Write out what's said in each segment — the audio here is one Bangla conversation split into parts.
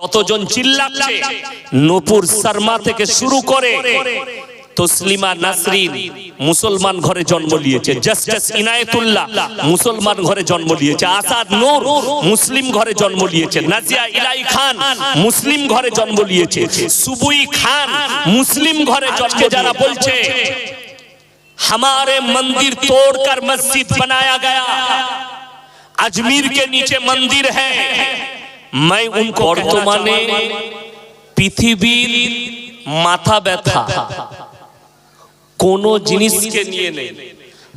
কতজন চিল্লাচ্ছে নূপুর শর্মা থেকে শুরু করে তসলিমা নাসরিন মুসলমান ঘরে জন্ম নিয়েছে জাস্টিস ইনায়েতুল্লাহ মুসলমান ঘরে জন্ম নিয়েছে আসাদ নূর মুসলিম ঘরে জন্ম নিয়েছে নাজিয়া ইলাই খান মুসলিম ঘরে জন্ম নিয়েছে সুবুই খান মুসলিম ঘরে জন্ম যারা বলছে हमारे मंदिर तोड़कर मस्जिद बनाया गया अजमीर के नीचे मंदिर है मैं उनको বর্তমানে পৃথিবীর মাথা ব্যথা কোন জিনিসকে নিয়ে নেই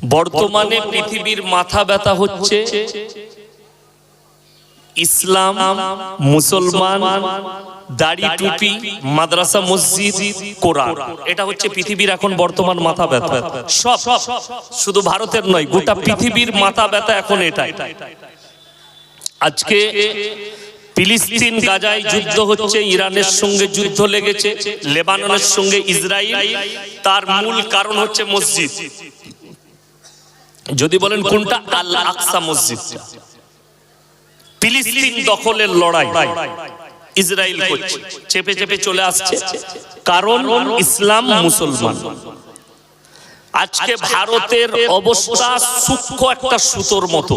বর্তমানে পৃথিবীর মাথা ব্যথা হচ্ছে ইসলাম মুসলমান দাড়ি টুপি মাদ্রাসা মসজিদ কোরআন এটা হচ্ছে পৃথিবীর এখন বর্তমান মাথা ব্যথা সব শুধু ভারতের নয় গোটা পৃথিবীর মাথা ব্যথা এখন এটাই আজকে ফিলিস্তিন গাজায় যুদ্ধ হচ্ছে ইরানের সঙ্গে যুদ্ধ লেগেছে লেবাননের সঙ্গে ইসরায়েল তার মূল কারণ হচ্ছে মসজিদ। যদি বলেন কোনটা আল আকসা মসজিদ? ফিলিস্তিন দখলের লড়াই। ইসরায়েল করছে। চেপে চেপে চলে আসছে। কারণ ইসলাম মুসলমান। আজকে ভারতের অবস্থা সূক্ষ্ম একটা সুতোর মতো।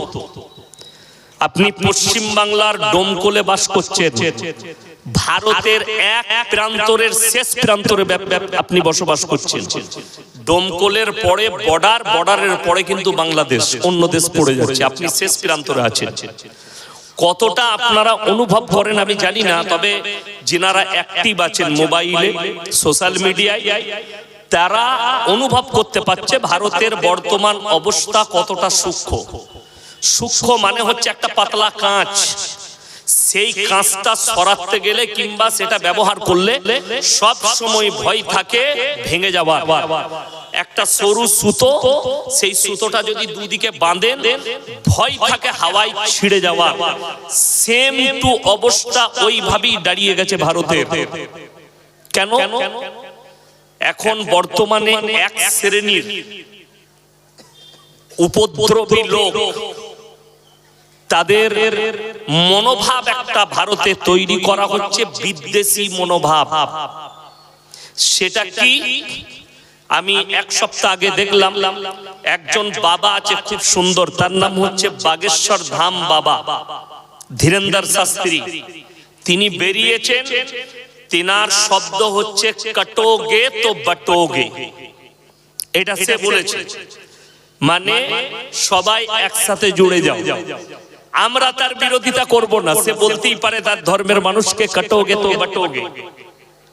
আপনি পশ্চিম বাংলার ডোমকলে বাস করছেন। ভারতের এক প্রান্তরের শেষ প্রান্তরে আপনি বসবাস করছেন। ডোমকলের পরে বর্ডার, বর্ডারের পরে কিন্তু বাংলাদেশ, অন্য দেশ পড়ে যাচ্ছে। আপনি শেষ প্রান্তরে আছেন। কতটা আপনারা অনুভব করেন আমি জানি না, তবে যিনারা অ্যাক্টিভ আছেন মোবাইলে সোশ্যাল মিডিয়ায় তারা অনুভব করতে পারছে ভারতের বর্তমান অবস্থা কতটা সূক্ষ্ম। সূক্ষ্ম মানে হচ্ছে একটা পাতলা কাঁচ। সেই কাঁচটা সরাতে গেলে কিংবা সেটা ব্যবহার করলে সব সময় ভয় থাকে, ভেঙে যাওয়ার। একটা সরু সুতো, সেই সুতোটা যদি দুদিকে বাঁধেন, ভয় থাকে হাওয়ায় ছিঁড়ে যাওয়া সেম টু অবস্থা ওইভাবেই দাঁড়িয়ে গেছে ভারতের। কেন? এখন বর্তমানে এক শ্রেণির উপদ্রবী লোক তাদের মনোভাব একটা ভারতে তৈরি করা হচ্ছে, বিদ্বেষী মনোভাব। সেটা কি? আমি এক সপ্তাহ আগে দেখলাম, একজন বাবা আছে খুব সুন্দর, তার নাম হচ্ছে বাগেশ্বর ধাম বাবা, ধীরেন্দ্র শাস্ত্রী। তিনি বেরিয়েছেন, তিনার শব্দ হচ্ছে কটোগে তো বটোগে। এটা সে বলেছে। মানে সবাই একসাথে জুড়ে যাও। আমরা তার বিরোধিতা করব না সে বলতেই পারে তার ধর্মের মানুষকে কাটোগে তো বাটোগে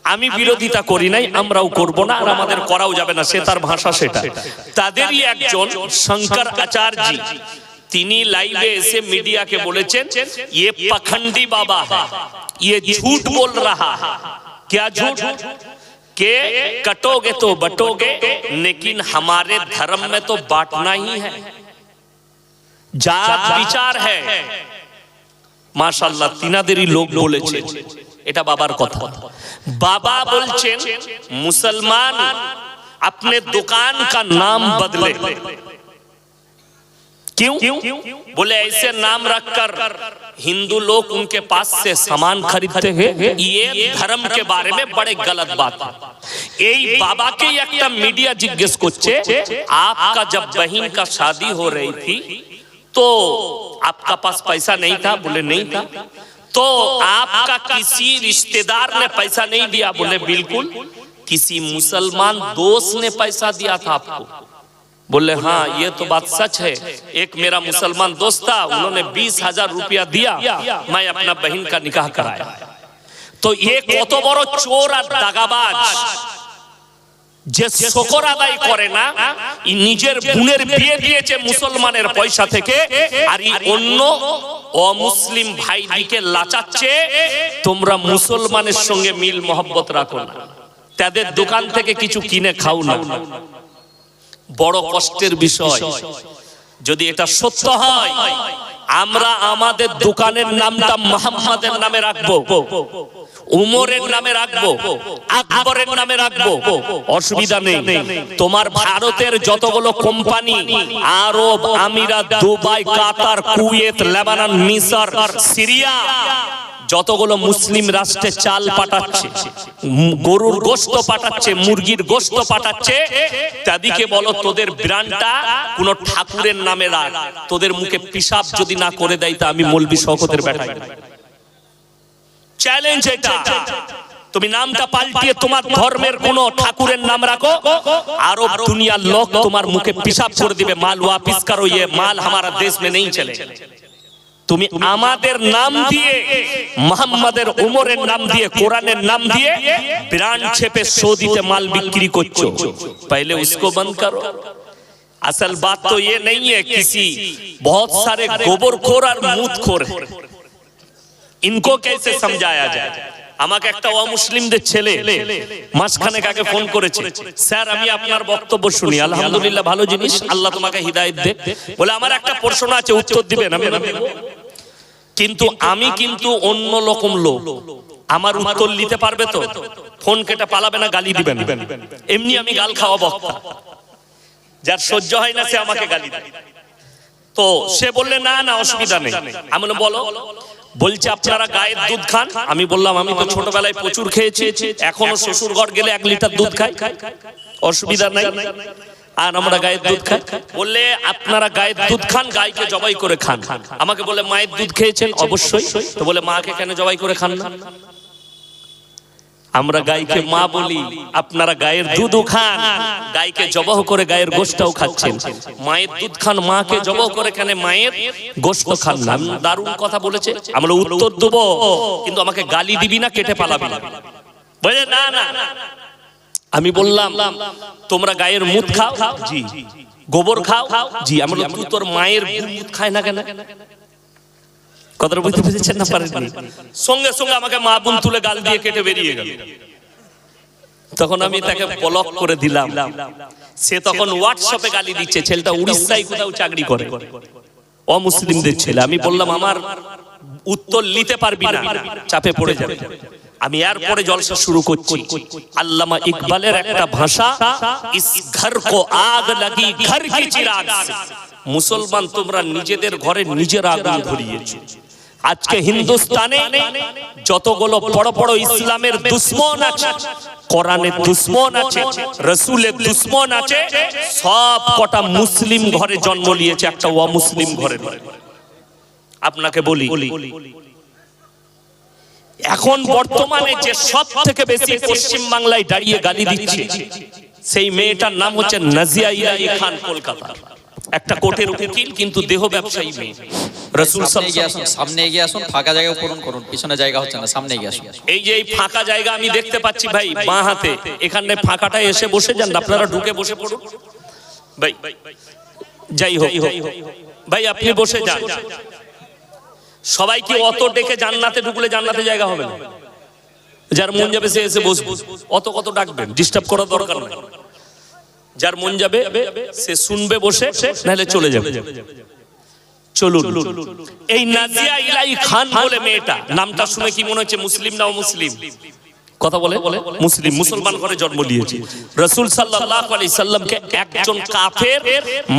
আমি বিরোধিতা করি নাই আমরাও করব না আর আমাদের করাও যাবে না সে তার ভাষা সেটা তাদেরই একজন শঙ্কর আচার্য তিনি লাইভে এসে মিডিয়াকে বলেছেন ये पखंडी बाबा है ये झूठ बोल रहा है क्या झूठ के कटोगे तो बटोगे लेकिन हमारे धर्म में तो बांटना ही है جات بیچار ہے ماشاء اللہ যার دیری لوگ بولے چھے ایٹا بابا এটা تھا بابا بول چھے مسلمان اپنے دکان کا نام بدلے کیوں بولے ایسے نام رکھ کر ہندو لوگ ان کے پاس سے سامان خریدتے ہیں یہ دھرم کے بارے میں بڑے غلط بات ہے ای بابا کے یک میڈیا جگس کچھے آپ کا جب بہین کا شادی ہو رہی تھی تو آپ کا پاس پیسہ نہیں تھا؟ بولے نہیں تھا۔ تو آپ کا کسی رشتہ دار نے پیسہ نہیں دیا؟ بولے بالکل۔ کسی مسلمان دوست نے پیسہ دیا تھا آپ کو؟ بولے ہاں یہ تو بات سچ ہے۔ ایک میرا مسلمان دوست تھا، انہوں نے بیس ہزار روپیہ دیا۔ میں اپنا بہن کا نکاح کرایا۔ تو یہ بڑو چور اور دگاباج যে শকর আদায় করে না নিজের বোনের বিয়ে দিয়েছে মুসলমানের পয়সা থেকে আর অন্য অমুসলিম ভাই ভাইদিকে লাচাচ্ছে তোমরা মুসলমানের সঙ্গে মিল মহব্বত রাখো না। তাদের দোকান থেকে কিছু কিনে খাও না। বড় কষ্টের বিষয়। যদি এটা সত্য হয়, আমরা আমাদের দোকানের নামটা মোহাম্মদের নামে রাখব, উমরের নামে রাখব, আকবরের নামে রাখব। অসুবিধা নেই। তোমার ভারতের যতগুলো কোম্পানি, আরব, আমিরাত, দুবাই, কাতার, কুয়েত, লেবানন, মিশর, সিরিয়া যতগুলো মুসলিম রাষ্ট্রে চাল পাঠাচ্ছে গরুর গোস্ত পাঠাচ্ছে, মুরগির গোস্ত পাঠাচ্ছে তাদিকে বলো তোদের ব্রান্ডটা কোন ঠাকুরের নামে রাখ। তোদের মুখে পিসাব যদি না করে দেয়, তা আমি মলবি শকতের বেটাই। চ্যালেঞ্জ এটা। তুমি নামটা পাল্টিয়ে তোমার ধর্মের কোন ঠাকুরের নাম রাখো আরও দুনিয়ার লোক তোমার মুখে পিসাব করে দিবে, মাল ওয়া পিসকারো ইয়ে মাল হামারা দেশ মে নেই চলে। তুমি আমাদের নাম দিয়ে মোহাম্মদের উমরের নাম দিয়ে কোরআনের নাম দিয়ে ব্রান্ড ছেপে সৌদিতে মাল বিক্রি করছো पहले उसको बंद करो असल बात तो ये नहीं है किसी बहुत सारे गोबरखोर और मूतखोर है ইনকো কেসে সমঝায়া যায় আমাকে একটা অমুসলিমদের ছেলে মাসখানেক আগে ফোন করেছে। স্যার, আমি আপনার বক্তব্য শুনি। আলহামদুলিল্লাহ, ভালো জিনিস। আল্লাহ তোমাকে হিদায়ত দে। বলে, আমার একটা প্রশ্ন আছে, উত্তর দিবেন আমি। কিন্তু আমি কিন্তু অন্য রকম লোক। আমার উত্তর নিতে পারবে তো? ফোন কেটে পালাবে না, গালি দিবেন এমনি আমি গাল খাওয়া বক্তা যার সহ্য হয় না, সে আমাকে গালি দেয়। তো সে বললে, না না, অসুবিধা নেই। আমি বলো। বলছে, আপনারা গায়ের দুধ খান? আমি বললাম, আমি তো ছোটবেলায় প্রচুর খেয়েছি, এখনও শ্বশুর ঘর গেলে এক লিটার দুধ খাই। অসুবিধা নাই। আর আমরা গায়ের দুধ খাই? বললে, আপনারা গায়ের দুধ খান গাইকে জবাই করে খান। আমাকে বলে মায়ের দুধ খেয়েছেন? অবশ্যই। তো বলে মাকে কেন জবাই করে খান না? আমরা গাইকে মা বলি, আপনারা গায়ের দুধও খান। গাইকে জবহ করে গায়ের গোশটাও খাচ্ছেন। মায়ের দুধ খান, মাকে জবহ করে কেন মায়ের গোশত খান না? দারুণ কথা বলেছে, আমরা উত্তর দেব, কিন্তু আমাকে গালি দিবি না, কেটে পালাবি বলে না না। আমি বললাম, তোমরা গায়ের মুদ খাও? জি। গোবর খাও? জি, আমরা তোর মায়ের মুদ খায় না কেন? কথাটা বুঝতে পেরেছেন না পারেননি। সঙ্গে সঙ্গে আমাকে মা বোন তুলে গাল দিয়ে কেটে বেরিয়ে গেল। তখন আমি তাকে ব্লক করে দিলাম। সে তখন হোয়াটসঅ্যাপে গালি দিচ্ছে, ছেলেটা উড়িষ্যায় কোথাও চাকরি করে। অমুসলিমদের ছেলে। আমি বললাম, আমার উত্তর নিতে পারবি না, চাপে পড়ে যাবে। আমি এরপরে জলসা শুরু করছি। আল্লামা ইকবালের একটা ভাষা ইস ঘর কো আগ লাগি, ঘর কি চিরাগ মুসলমান তোমরা নিজেদের ঘরে নিজের আগুন ধরিয়েছো। আজকে হিন্দুস্তানে যতগুলো বড় বড় ইসলামের দুশ্মন আছে কোরআনের দুশ্মন আছে রসুলের দুশ্মন আছে সব কটা মুসলিম ঘরে জন্ম নিয়েছে একটা অমুসলিম ঘরে। আপনাকে বলি এখন বর্তমানে যে সব থেকে বেশি পশ্চিম বাংলায় দাঁড়িয়ে গালি দিচ্ছে সেই মেয়েটার নাম হচ্ছে নাজিয়া খান কলকাতা। একটা কোর্টের উকিল কিন্তু দেহ ব্যবসায়ী মেয়ে। রসুল সামনে এগিয়ে সাল্লাল্লাহু আসুন সামনে এগিয়ে আসুন ফাঁকা জায়গা পূরণ করুন পিছনে জায়গা হচ্ছে না সামনে এগিয়ে আসুন। এই যে এই ফাঁকা জায়গা আমি দেখতে পাচ্ছি ভাই বাঁ হাতে এখানে ফাঁকাটা এসে বসে যান আপনারা ঢুকে বসে পড়ুন। ভাই যাই হোক ভাই আপনি বসে যান। সবাই কি অত ডেকে জান্নাতে ঢুকলে জান্নাতে জায়গা হবে না। যার মন যাবে সে এসে বসবে। অত কত ডাকবেন ডিস্টার্ব করার দরকার নেই। যার মন যাবে, সে শুনবে, বসে, নাহলে চলে যাবে। চলুন। এই নাজিয়া ইলাই খান বলে মেয়েটা, নামটা শুনে কি মনে হচ্ছে মুসলিম না মুসলিম? কথা বলে, মুসলিম, মুসলমান ঘরে জন্ম নিয়েছে। রসুল সাল্লাল্লাহু আলাইহি সাল্লামকে একজন কাফের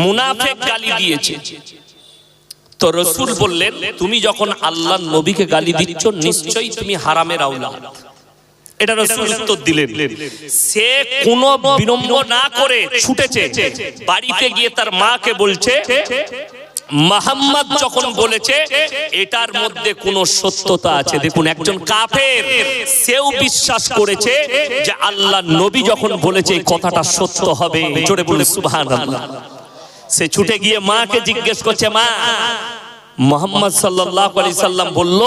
মুনাফিক গালি দিয়েছে। তো রসুল বললেন, তুমি যখন আল্লাহর নবীকে গালি দিচ্ছ, নিশ্চয়ই তুমি হারামের আওলাদ। এটা রসুল উত্তর দিলেন। সে কোনো বিলম্ব না করে ছুটেছে বাড়িতে গিয়ে তার মাকে বলছে মোহাম্মদ যখন বলেছে এটার মধ্যে কোনো সত্যতা আছে। দেখুন একজন কাফের সেও বিশ্বাস করেছে যে আল্লাহ নবী যখন বলেছে এই কথাটা সত্য হবে। জোরে বলে সুবহানাল্লাহ। সে ছুটে গিয়ে মাকে জিজ্ঞেস করছে মা মোহাম্মদ সাল্লাল্লাহু আলি সাল্লাম বলল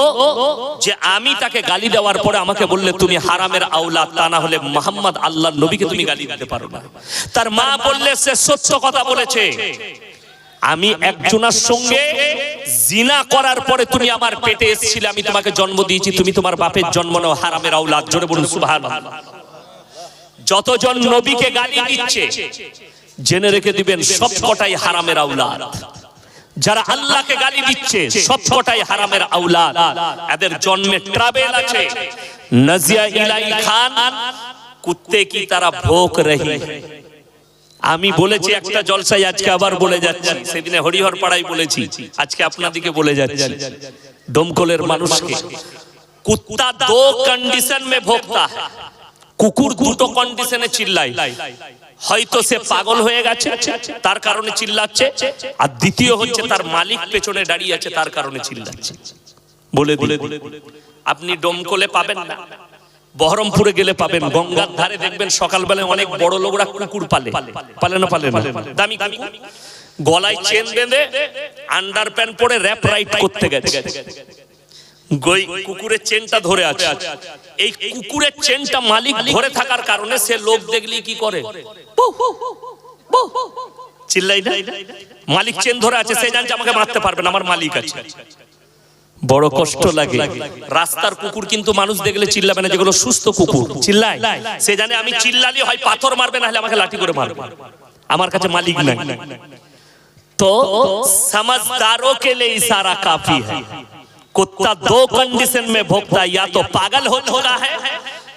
যে আমি তাকে গালি দেওয়ার পরে আমাকে বললে, তুমি হারামের আওলাদ, তা না হলে মোহাম্মদ আল্লাহ নবীকে তুমি গালি দিতে পারো না। তার মা বললে, সে সত্য কথা বলেছে। আমি একজনার সঙ্গে জিনা করার পরে তুমি আমার পেটে এসেছিলে, আমি তোমাকে জন্ম দিয়েছি, তুমি তোমার বাপের জন্ম নাও, হারামের আওলাদ। জোরে বলুন, সুবহানাল্লাহ। যতজন নবীকে গালি দিচ্ছে, জেনে রেখে দিবেন সব কটাই হারামের আওলাদ। যারা আল্লাহকে গালি দিচ্ছে সবকটাই হারামের আউলাদ। এদের জন্মে ট্রাভেল আছে। নাজিয়া ইলাই খান কুত্তে কি তারা ভোগ রহি? আমি বলেছি একটা জলসায় আজকে আবার বলে যাচ্ছি। সেদিনে হরিহর পাড়ায় বলেছি আজকে আপনাদিকে বলে যাচ্ছি। দমকলের মানুষকে কুত্তা দো কন্ডিশন মে ভোকতা কুকুর দুটো কন্ডিশনে চিল্লায়। হয়তো সে পাগল হয়ে গেছে তার কারণে চিল্লাচ্ছে আর দ্বিতীয় হচ্ছে তার মালিক পেছনে দাঁড়িয়ে আছে তার কারণে চিল্লাচ্ছে। বলে বলে আপনি ডোমকলে পাবেন না বহরমপুরে গেলে পাবেন গঙ্গার ধারে দেখবেন সকালবেলায় অনেক বড় লোকরা কুকুর পালে। পালে না পালে না? দামি কুকুর। গলায় চেন বেঁধে আন্ডার প্যান্ট পরে র্যাপ রাইড করতে গেছে। কুকুরের চেনটা ধরে আছে। এই কুকুরের চেনটা মালিক ধরে থাকার কারণে সে লোক দেখলি কি করে? চিল্লাই না? মালিক চেন ধরে আছে, সে জানছে আমাকে মারতে পারবে না, আমার মালিক আছে। বড় কষ্ট লাগে। রাস্তার কুকুর কিন্তু মানুষ দেখলে চিল্লাবে না, যেগুলো সুস্থ কুকুর। চিল্লায়? সে জানে আমি চিল্লালি হয় পাথর মারবে না হলে আমাকে লাঠি করে মারবে। আমার কাছে মালিক নাই। তো সমঝদারও কে লে ইশারা কাফি হ্যায়? कुत्ता दो कंडीशन में भोगता है या तो पागल हो चुका है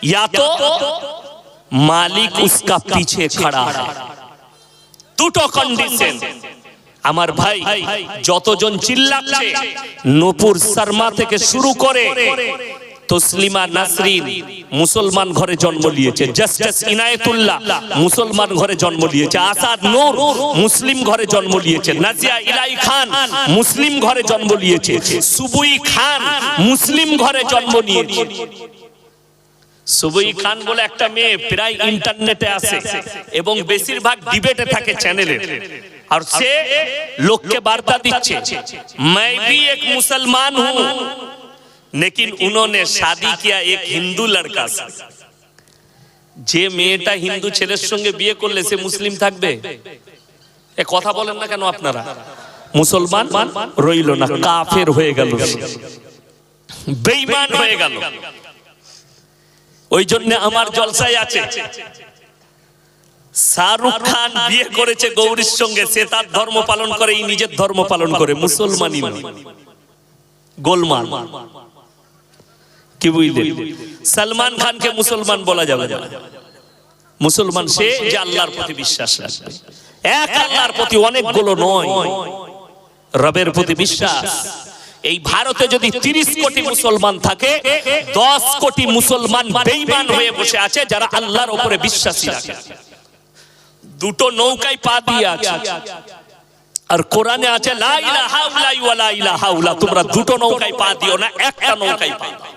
या तो मालिक उसका पीछे खड़ा है দুটো কন্ডিশন আমার ভাই যতজন চিল্লাচ্ছে নূপুর শর্মা থেকে শুরু করে তসলিমা নাসরিন মুসলমান ঘরে জন্ম নিয়েছে জাস্টিস ইনায়েতুল্লাহ মুসলমান ঘরে জন্ম নিয়েছে আসাদ নূর মুসলিম ঘরে জন্ম নিয়েছে নাজিয়া ইলাই খান মুসলিম ঘরে জন্ম নিয়েছে সুবুই খান মুসলিম ঘরে জন্ম নিয়েছে সুবই খান বলে একটা মেয়ে প্রায় ইন্টারনেটে আসে এবং বেশিরভাগ ডিবেটে থাকে চ্যানেলে আর সে লোককে বার্তা দিচ্ছে मैं भी एक मुसलमान हूं लेकिन उन्होंने शादी किया एक हिंदू लड़का से যে মেয়েটা হিন্দু ছেলের সঙ্গে বিয়ে করলে সে মুসলিম থাকবে এ কথা বলেন না কেন আপনারা মুসলমান রইল না কাফের হয়ে গেল বেঈমান হয়ে গেল ওই জন্য আমার জলসায় আছে শাহরুখ খান বিয়ে করেছে গৌরীর সঙ্গে সে তার ধর্ম পালন করে এই নিজের ধর্ম পালন করে মুসলমানই নয়। গোলমাল কি বুঝলেন সালমান খানকে মুসলমান বলা যাবে না। মুসলমান সে যে আল্লাহর প্রতি বিশ্বাস রাখবে। এক আল্লাহর প্রতি অনেকগুলো নয়। রবের প্রতি বিশ্বাস। এই ভারতে যদি তিরিশ কোটি মুসলমান থাকে, দশ কোটি মুসলমান বেইমান হয়ে বসে আছে যারা আল্লাহর উপরে বিশ্বাসী রাখে। দুটো নৌকায় পা দিয়ে আছে। আর কোরআনে আছে, লা ইলাহা উলাই ওয়ালা ইলাহা উলা তোমরা দুটো নৌকায় পা দিও না, একটা নৌকায় পা দাও।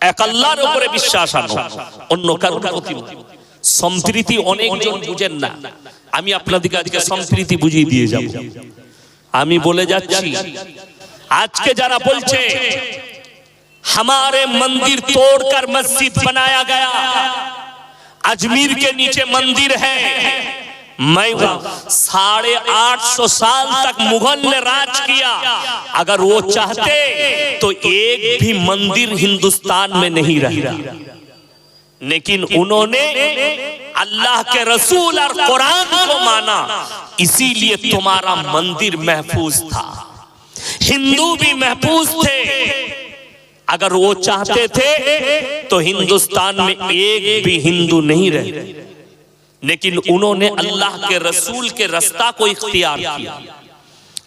এক আল্লাহর উপরে বিশ্বাস আনো অন্য কারোর প্রতি নয়। সম্প্রীতি অনেকজন বুঝেন না আমি আপনাদেরকে আজকে সম্প্রীতি বুঝিয়ে দিয়ে যাব আমি বলে যাচ্ছি আজকে যারা বলছে हमारे मंदिर तोड़कर मस्जिद बनाया गया अजमेर के नीचे मंदिर है میں ساڑھے آٹھ سو سال تک مغل نے راج کیا۔ اگر وہ چاہتے تو ایک بھی مندر ہندوستان میں نہیں رہا۔ لیکن انہوں نے اللہ کے رسول اور قرآن کو مانا۔ اسی لیے تمہارا مندر محفوظ تھا۔ ہندو بھی محفوظ تھے۔ اگر وہ چاہتے تھے تو ہندوستان میں ایک بھی ہندو نہیں رہے۔ لیکن انہوں نے اللہ کے رسول کے رستہ کو اختیار کیا۔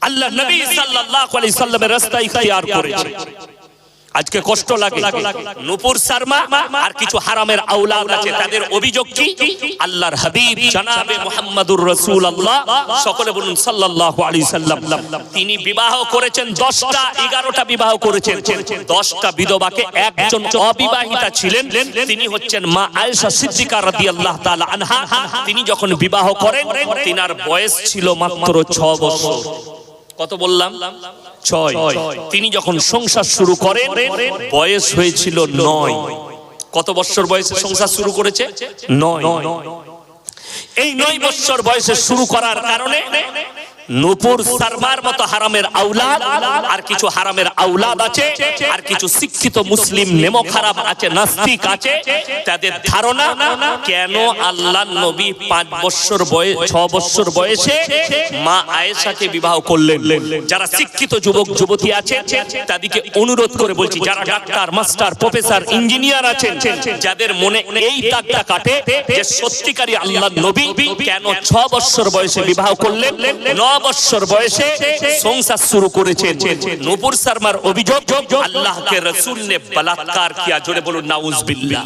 اللہ نبی صلی اللہ علیہ وسلم رستہ اختیار کرے۔ আজকে কষ্ট লাগে। নূপুর শর্মা আর কিছু হারামের আওলাদ আছে, তাদের অভিযোগ কি? আল্লাহর হাবিব জনাবে মুহাম্মাদুর রাসূলুল্লাহ সকলে বলুন সাল্লাল্লাহু আলাইহি সাল্লাম। তিনি বিবাহ করেছেন 10টা 11টা বিবাহ করেছেন। 10টা বিধবাকে একজন অবিবাহিতা ছিলেন। তিনি হচ্ছেন মা আয়েশা সিদ্দিকা রাদিয়াল্লাহু তাআলা আনহা। তিনি যখন বিবাহ করেন, তিনার বয়স ছিল মাত্র 6 বছর। কত বললাম? ছয়। তিনি যখন সংসার শুরু করেন বয়স হয়েছিল নয়। কত বছর বয়সে সংসার শুরু করেছে? নয়। এই নয় বছর বয়সে শুরু করার কারণে নূপুর শর্মার মতো হারামের আউলাদ আর কিছু হারামের আউলাদ আছে, আর কিছু শিক্ষিত মুসলিম নেমো খারাপ আছে, নাস্তিক আছে। তাদের ধারণা, কেন আল্লাহ নবী পাঁচ বছর বয়স ছ বছর বয়সে মা আয়েশাকে বিবাহ করলেন? যারা শিক্ষিত যুবক, যুবতী আছে তাদেরকে অনুরোধ করে বলছি, যারা ডাক্তার, মাস্টার, প্রফেসর, ইঞ্জিনিয়ার আছেন, যাদের মনে এই দাগটা কাটে যে সত্যিকারী আল্লাহ নবী কেন ছ বছর বয়সে বিবাহ করলেন? ন বৎসর বয়সে সংসার শুরু করেছেন। নূপুর শর্মার অভিযোগ, আল্লাহকে রসুল নে বলাৎকার কিয়া, জোরে বলুন নাউজ বিল্লাহ